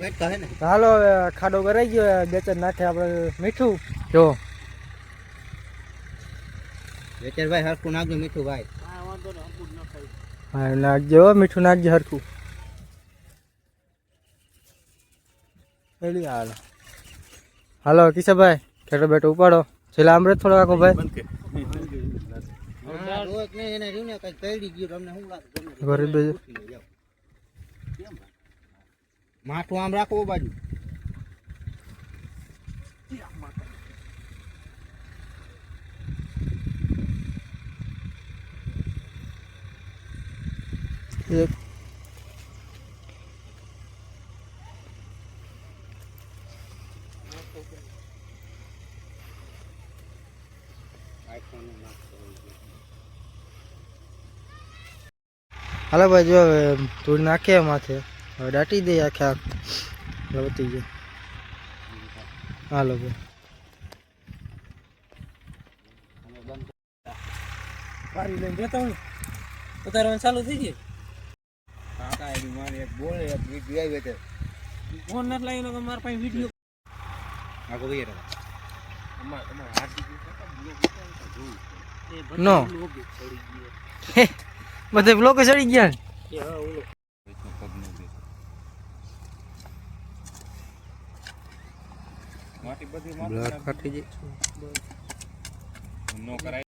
હાલો ખાડો કરાઈ ગયો બે ચાર નાખે આપણે મીઠું. જો. વેચરભાઈ હરખું નાખજો મીઠું ભાઈ. હા નાખજો હો, મીઠું નાખજો હરખું. હાલો હાલો. કિશોરભાઈ ખેડો બેટો ઉપાડો. છેલ્લા આમરે થોડો આખો ભાઈ. હા, માથું આમ રાખો બાજુ. એક હાલો ભાઈ જો હવે ધૂળ નાખે માથે. હવે દાટી દે આખે આખ. એટલે જાય હાલો ભાઈ પારી લઈને જતા હોય ઉતારવાનું ચાલુ થઈ ગયું? કાકા એની મારે એક બોલે એક વીડિયો આવી વેચે ફોન નથી લાગ્યો કે મારા પાસે વીડિયો આખો ભાઈ રે નો બધે બ્લોક ચડી ગયા. બ્લડ ફાટી જાય નો કરાય.